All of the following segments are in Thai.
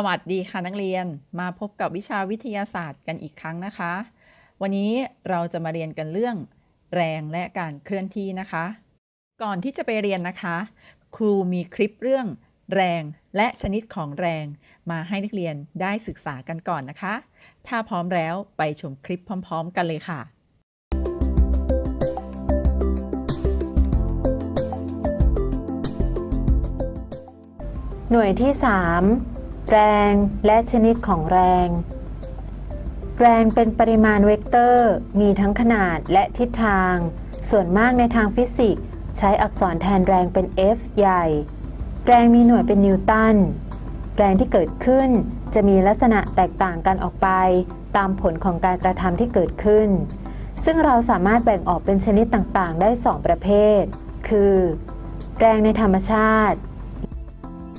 สวัสดีค่ะนักเรียนมาพบกับวิชาวิทยาศาสตร์กันอีกครั้งนะคะ วันนี้เราจะมาเรียนกันเรื่อง แรงและการเคลื่อนที่นะคะ ก่อนที่จะไปเรียนนะคะ ครูมีคลิปเรื่อง แรงและชนิดของแรง มาให้นักเรียนได้ศึกษากันก่อนนะคะ ถ้าพร้อมแล้วไปชมคลิปพร้อม ๆ กันเลยค่ะหน่วยที่ 3 แรงและชนิดของแรง แรงเป็นปริมาณเวกเตอร์ มีทั้งขนาดและทิศทาง ส่วนมากในทางฟิสิกส์ใช้อักษรแทนแรงเป็น F ใหญ่ แรงมีหน่วยเป็นนิวตัน แรงที่เกิดขึ้นจะมีลักษณะแตกต่างกันออกไป ตามผลของการกระทำที่เกิดขึ้น ซึ่งเราสามารถแบ่งออกเป็นชนิดต่างๆ ได้ 2 ประเภท คือ แรงในธรรมชาติ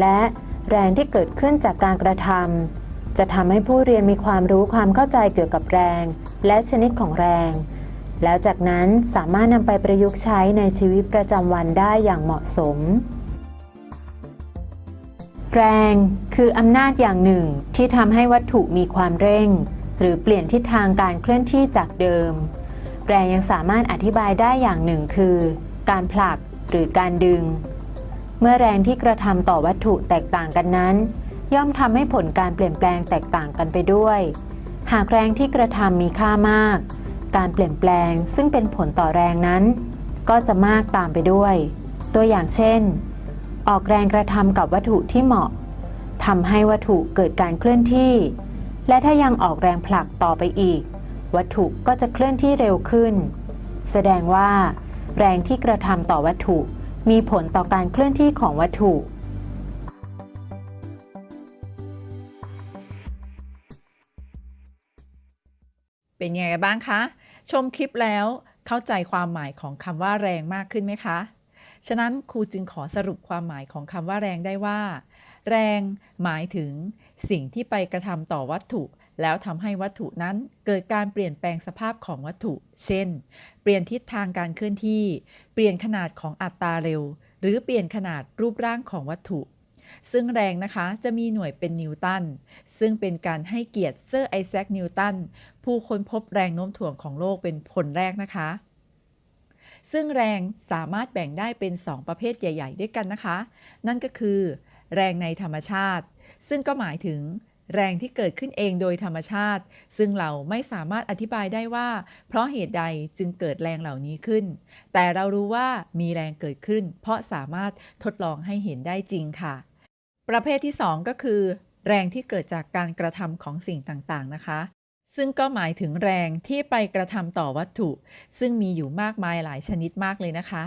และ แรงที่เกิดขึ้นจากการกระทำจะทำให้ผู้เรียนมีความรู้ความเข้าใจเกี่ยวกับแรง และชนิดของแรง แล้วจากนั้นสามารถนำไปประยุกต์ใช้ในชีวิตประจำวันได้อย่างเหมาะสม แรงคืออำนาจอย่างหนึ่งที่ทำให้วัตถุมีความเร่ง หรือเปลี่ยนทิศทางการเคลื่อนที่จากเดิม แรงยังสามารถอธิบายได้อย่างหนึ่งคือ การผลักหรือการดึง เมื่อแรงที่กระทำต่อวัตถุแตกต่างกันนั้น ย่อมทำให้ผลการเปลี่ยนแปลงแตกต่างกันไปด้วย หากแรงที่กระทำมีค่ามาก การเปลี่ยนแปลงซึ่งเป็นผลต่อแรงนั้น ก็จะมากตามไปด้วย ตัวอย่างเช่น ออกแรงกระทำกับวัตถุที่เหมาะทำให้วัตถุเกิดการเคลื่อนที่ และถ้ายังออกแรงผลักต่อไปอีก วัตถุก็จะเคลื่อนที่เร็วขึ้น แสดงว่า แรงที่กระทำต่อวัตถุ มีผลต่อการเคลื่อนที่ของวัตถุ เป็นยังไงบ้างคะ ชมคลิปแล้วเข้าใจความหมายของคำว่าแรงมากขึ้นไหมคะ ฉะนั้นครูจึงขอสรุปความหมายของคำว่าแรงได้ว่า แรงหมายถึงสิ่งที่ไปกระทำต่อวัตถุ แล้วทำให้วัตถุนั้นเกิดการเปลี่ยนแปลงสภาพของวัตถุ เช่น เปลี่ยนทิศทางการเคลื่อนที่ เปลี่ยนขนาดของอัตราเร็ว หรือเปลี่ยนขนาดรูปร่างของวัตถุ ซึ่งแรงนะคะจะมีหน่วยเป็นนิวตัน ซึ่งเป็นการให้เกียรติเซอร์ไอแซคนิวตัน ผู้ค้นพบแรงโน้มถ่วงของโลกเป็นคนแรกนะคะซึ่งแรงสามารถแบ่งได้เป็น 2 ประเภทใหญ่ ๆ ด้วยกันนะคะ นั่นก็คือ แรงในธรรมชาติ ซึ่งก็หมายถึง แรงที่เกิดขึ้นเองโดยธรรมชาติ ซึ่งเราไม่สามารถอธิบายได้ว่า เพราะเหตุใดจึงเกิดแรงเหล่านี้ขึ้น แต่เรารู้ว่ามีแรงเกิดขึ้น เพราะสามารถทดลองให้เห็นได้จริงค่ะ ประเภทที่ 2 ก็คือ แรงที่เกิดจากการกระทำของสิ่งต่างๆนะคะ ซึ่งก็หมายถึงแรงที่ไปกระทำต่อวัตถุ ซึ่งมีอยู่มากมายหลายชนิดมากเลยนะคะ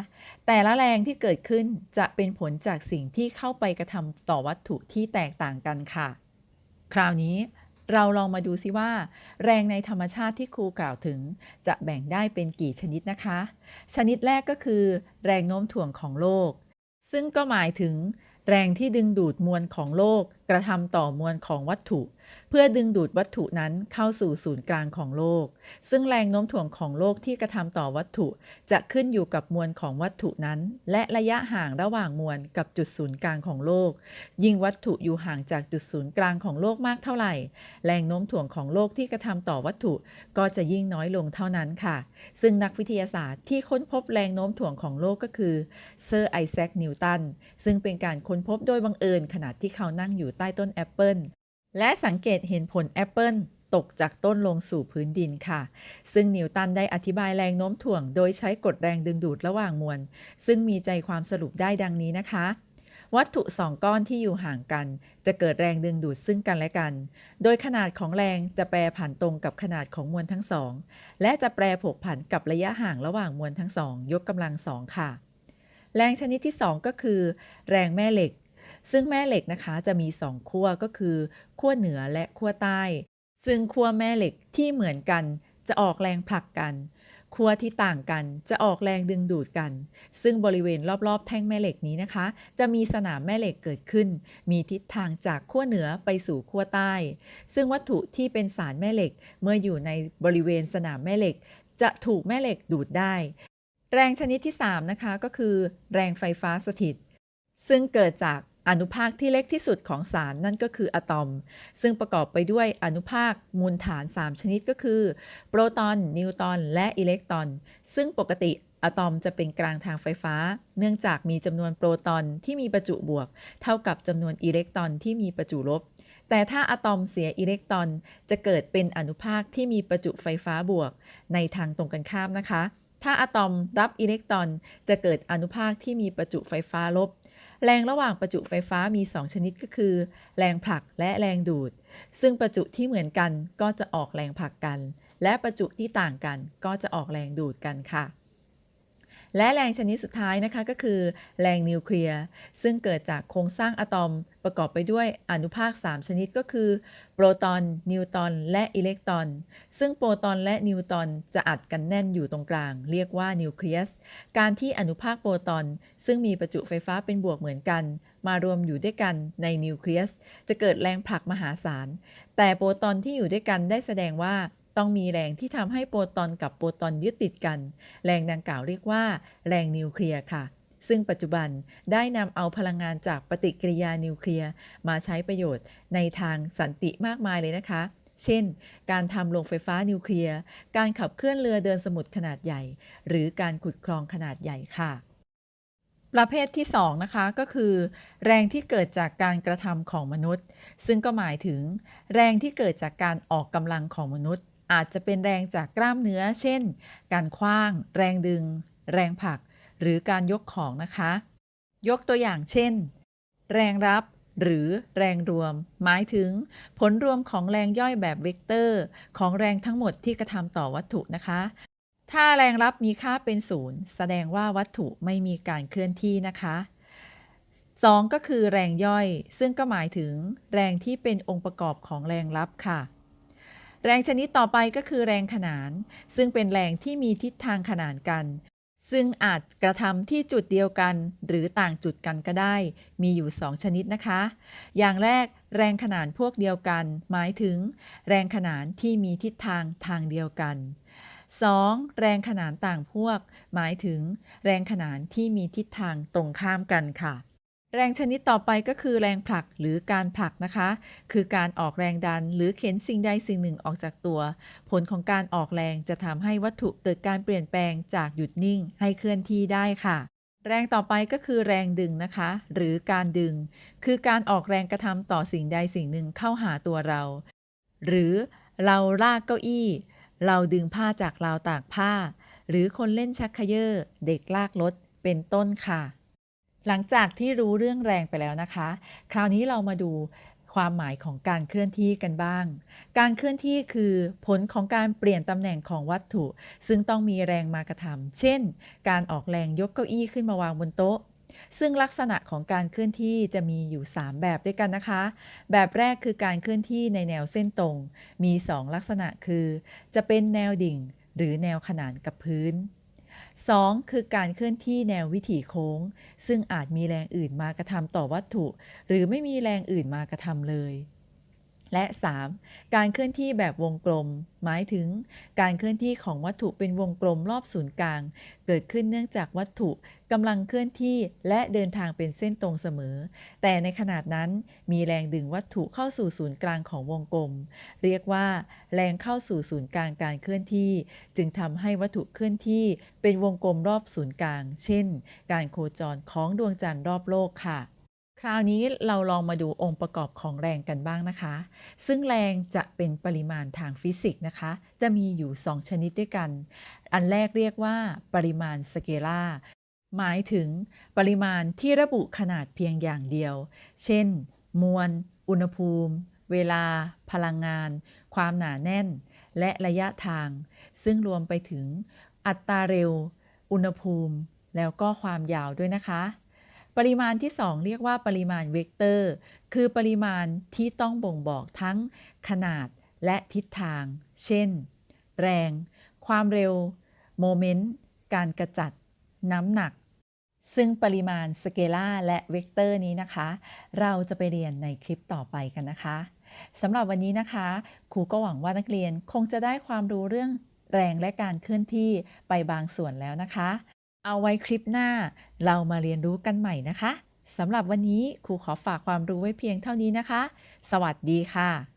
แต่ละแรงที่เกิดขึ้นจะเป็นผลจากสิ่งที่เข้าไปกระทำต่อวัตถุที่แตกต่างกันค่ะ คราวนี้เราลองมาดูซิว่า แรงในธรรมชาติที่ครูกล่าวถึง จะแบ่งได้เป็นกี่ชนิดนะคะ ชนิดแรกก็คือ แรงโน้มถ่วงของโลก ซึ่งก็หมายถึง แรงที่ดึงดูดมวลของโลกกระทำต่อมวลของวัตถุ เพื่อดึงดูดวัตถุนั้นเข้าสู่ศูนย์กลางของโลก ซึ่งแรงโน้มถ่วงของโลกที่กระทำต่อวัตถุ จะขึ้นอยู่กับมวลของวัตถุนั้น และระยะห่างระหว่างมวลกับจุดศูนย์กลางของโลก ยิ่งวัตถุอยู่ห่างจากจุดศูนย์กลางของโลกมากเท่าไหร่ แรงโน้มถ่วงของโลกที่กระทำต่อวัตถุ ก็จะยิ่งน้อยลงเท่านั้นค่ะ ซึ่งนักวิทยาศาสตร์ที่ค้นพบแรงโน้มถ่วงของโลกก็คือเซอร์ไอแซคนิวตันซึ่งเป็นการค้นพบโดยบังเอิญขณะที่เขานั่งอยู่ใต้ต้นแอปเปิลและสังเกตเห็นผลแอปเปิลตกจากต้นลงสู่พื้นดินค่ะ ซึ่งนิวตันได้อธิบายแรงโน้มถ่วง โดยใช้กฎแรงดึงดูดระหว่างมวล ซึ่งมีใจความสรุปได้ดังนี้นะคะ วัตถุสองก้อนที่อยู่ห่างกัน จะเกิดแรงดึงดูดซึ่งกันและกัน โดยขนาดของแรงจะแปรผันตรงกับขนาดของมวลทั้งสอง และจะแปรผกผันกับระยะห่างระหว่างมวลทั้งสองยกกำลังสองค่ะ แรงชนิดที่ 2 ก็คือ แรงแม่เหล็ก ซึ่งแม่เหล็กนะคะจะมี 2 ขั้วก็คือขั้วเหนือและขั้วใต้ ซึ่งขั้วแม่เหล็กที่เหมือนกันจะออกแรงผลักกันขั้วที่ต่างกันจะออกแรงดึงดูดกัน ซึ่งบริเวณรอบๆ แท่งแม่เหล็กนี้นะคะ จะมีสนามแม่เหล็กเกิดขึ้น มีทิศทางจากขั้วเหนือไปสู่ขั้วใต้ ซึ่งวัตถุที่เป็นสารแม่เหล็ก เมื่ออยู่ในบริเวณสนามแม่เหล็ก จะถูกแม่เหล็กดูดได้ แรงชนิดที่ 3 นะคะก็คือ แรงไฟฟ้าสถิต ซึ่งเกิดจาก อนุภาคที่เล็กที่สุดของสารนั่นก็คืออะตอม ซึ่งประกอบไปด้วยอนุภาคมูลฐาน 3 ชนิดก็คือ โปรตอน นิวตรอนและอิเล็กตรอน ซึ่งปกติอะตอมจะเป็นกลางทางไฟฟ้า เนื่องจากมีจำนวนโปรตอนที่มีประจุบวก เท่ากับจำนวนอิเล็กตรอนที่มีประจุลบ แต่ถ้าอะตอมเสียอิเล็กตรอน จะเกิดเป็นอนุภาคที่มีประจุไฟฟ้าบวก ในทางตรงกันข้ามนะคะ ถ้าอะตอมรับอิเล็กตรอน จะเกิดอนุภาคที่มีประจุไฟฟ้าลบ แรงระหว่างประจุไฟฟ้ามี 2 ชนิดก็คือ แรงผลักและแรงดูด ซึ่งประจุที่เหมือนกันก็จะออกแรงผลักกัน และประจุที่ต่างกันก็จะออกแรงดูดกันค่ะ และแรงชนิดสุดท้ายนะคะก็คือ แรงนิวเคลียร์ซึ่งเกิดจากโครงสร้างอะตอมประกอบไปด้วยอนุภาค 3 ชนิดก็คือ โปรตอน นิวตอน และอิเล็กตรอน ซึ่งโปรตอนและนิวตอนจะอัดกันแน่นอยู่ตรงกลาง เรียกว่านิวเคลียส การที่อนุภาคโปรตอน ซึ่งมีประจุไฟฟ้าเป็นบวกเหมือนกัน มารวมอยู่ด้วยกันในนิวเคลียส จะเกิดแรงผลักมหาศาล แต่โปรตอนที่อยู่ด้วยกันได้แสดงว่า ต้องมีแรงที่ทำให้โปรตอนกับโปรตอนยึดติดกัน แรงดังกล่าวเรียกว่า แรงนิวเคลียร์ค่ะ ซึ่งปัจจุบันได้นำเอาพลังงานจากปฏิกิริยานิวเคลียร์มาใช้ประโยชน์ในทางสันติมากมายเลยนะคะ เช่น การทำโรงไฟฟ้านิวเคลียร์ การขับเคลื่อนเรือเดินสมุทรขนาดใหญ่ หรือการขุดคลองขนาดใหญ่ค่ะประเภทที่2นะคะก็คือ แรงที่เกิดจากการกระทำของมนุษย์ ซึ่งก็หมายถึง แรงที่เกิดจากการออกกำลังของมนุษย์ อาจจะเป็นแรงจากกล้ามเนื้อ เช่น การคว้าง แรงดึง แรงผลัก หรือการยกของนะคะ ยกตัวอย่างเช่น แรงรับหรือแรงรวม หมายถึงผลรวมของแรงย่อยแบบเวกเตอร์ ของแรงทั้งหมดที่กระทำต่อวัตถุนะคะ ถ้าแรงรับมีค่าเป็นศูนย์แสดงว่าวัตถุไม่มีการเคลื่อนที่นะคะ 2 ก็คือแรงย่อย ซึ่งก็หมายถึงแรงที่เป็นองค์ประกอบของแรงรับค่ะ แรงชนิดต่อไปก็คือแรงขนาน ซึ่งเป็นแรงที่มีทิศทางขนานกัน ซึ่งอาจกระทำที่จุดเดียวกัน หรือต่างจุดกันก็ได้ มีอยู่ 2 ชนิดนะคะ อย่างแรกแรงขนานพวกเดียวกัน หมายถึง แรงขนานที่มีทิศทางทางเดียวกัน 2. แรงขนานต่างพวก หมายถึง แรงขนานที่มีทิศทางตรงข้ามกันค่ะ แรงชนิดต่อไปก็คือแรงผลักหรือการผลักนะคะ คือการออกแรงดันหรือเข็นสิ่งใดสิ่งหนึ่งออกจากตัว ผลของการออกแรงจะทำให้วัตถุเกิดการเปลี่ยนแปลงจากหยุดนิ่งให้เคลื่อนที่ได้ค่ะ แรงต่อไปก็คือแรงดึงนะคะ หรือการดึง คือการออกแรงกระทำต่อสิ่งใดสิ่งหนึ่งเข้าหาตัวเรา หรือเราลากเก้าอี้ เราดึงผ้าจากราวตากผ้า หรือคนเล่นชักเขยอเด็กลากรถเป็นต้นค่ะ หลังจากที่รู้เรื่องแรงไปแล้วนะคะ คราวนี้เรามาดูความหมายของการเคลื่อนที่กันบ้าง การเคลื่อนที่คือผลของการเปลี่ยนตำแหน่งของวัตถุ ซึ่งต้องมีแรงมากระทำเช่น การออกแรงยกเก้าอี้ขึ้นมาวางบนโต๊ะ ซึ่งลักษณะของการเคลื่อนที่จะมีอยู่ 3 แบบด้วยกันนะคะ แบบแรกคือการเคลื่อนที่ในแนวเส้นตรง มี 2 ลักษณะคือ จะเป็นแนวดิ่ง หรือแนวขนานกับพื้น 2. คือการเคลื่อนที่แนววิถีโค้ง ซึ่งอาจมีแรงอื่นมากระทำต่อวัตถุ หรือไม่มีแรงอื่นมากระทำเลย และ 3. การเคลื่อนที่แบบวงกลม หมายถึง การเคลื่อนที่ของวัตถุเป็นวงกลมรอบศูนย์กลาง เกิดขึ้นเนื่องจากวัตถุกำลังเคลื่อนที่และเดินทางเป็นเส้นตรงเสมอ แต่ในขนาดนั้นมีแรงดึงวัตถุเข้าสู่ศูนย์กลางของวงกลม เรียกว่า แรงเข้าสู่ศูนย์กลางการเคลื่อนที่ จึงทำให้วัตถุเคลื่อนที่เป็นวงกลมรอบศูนย์กลาง เช่น การโคจรของดวงจันทร์รอบโลกค่ะ คราวนี้เราลองมาดูองค์ประกอบของแรงกันบ้างนะคะ ซึ่งแรงจะเป็นปริมาณทางฟิสิกส์นะคะ จะมีอยู่ 2 ชนิดด้วยกัน อันแรกเรียกว่าปริมาณสเกลาหมายถึงปริมาณที่ระบุขนาดเพียงอย่างเดียว เช่น มวล อุณหภูมิ เวลา พลังงาน ความหนาแน่น และระยะทาง ซึ่งรวมไปถึงอัตราเร็ว อุณหภูมิ แล้วก็ความยาวด้วยนะคะ ปริมาณที่ 2 เรียกว่าปริมาณเวกเตอร์ คือปริมาณที่ต้องบ่งบอกทั้งขนาดและทิศทาง เช่น แรง ความเร็ว โมเมนต์ การกระจัด น้ำหนัก ซึ่งปริมาณสเกลาและเวกเตอร์นี้นะคะ เราจะไปเรียนในคลิปต่อไปกันนะคะสำหรับวันนี้นะคะ ครูก็หวังว่านักเรียนคงจะได้ความรู้เรื่องแรงและการเคลื่อนที่ไปบางส่วนแล้วนะคะ เอาไว้คลิปหน้า เรามาเรียนรู้กันใหม่นะคะสำหรับวันนี้ครูขอฝากความรู้ไว้เพียงเท่านี้นะคะ สวัสดีค่ะ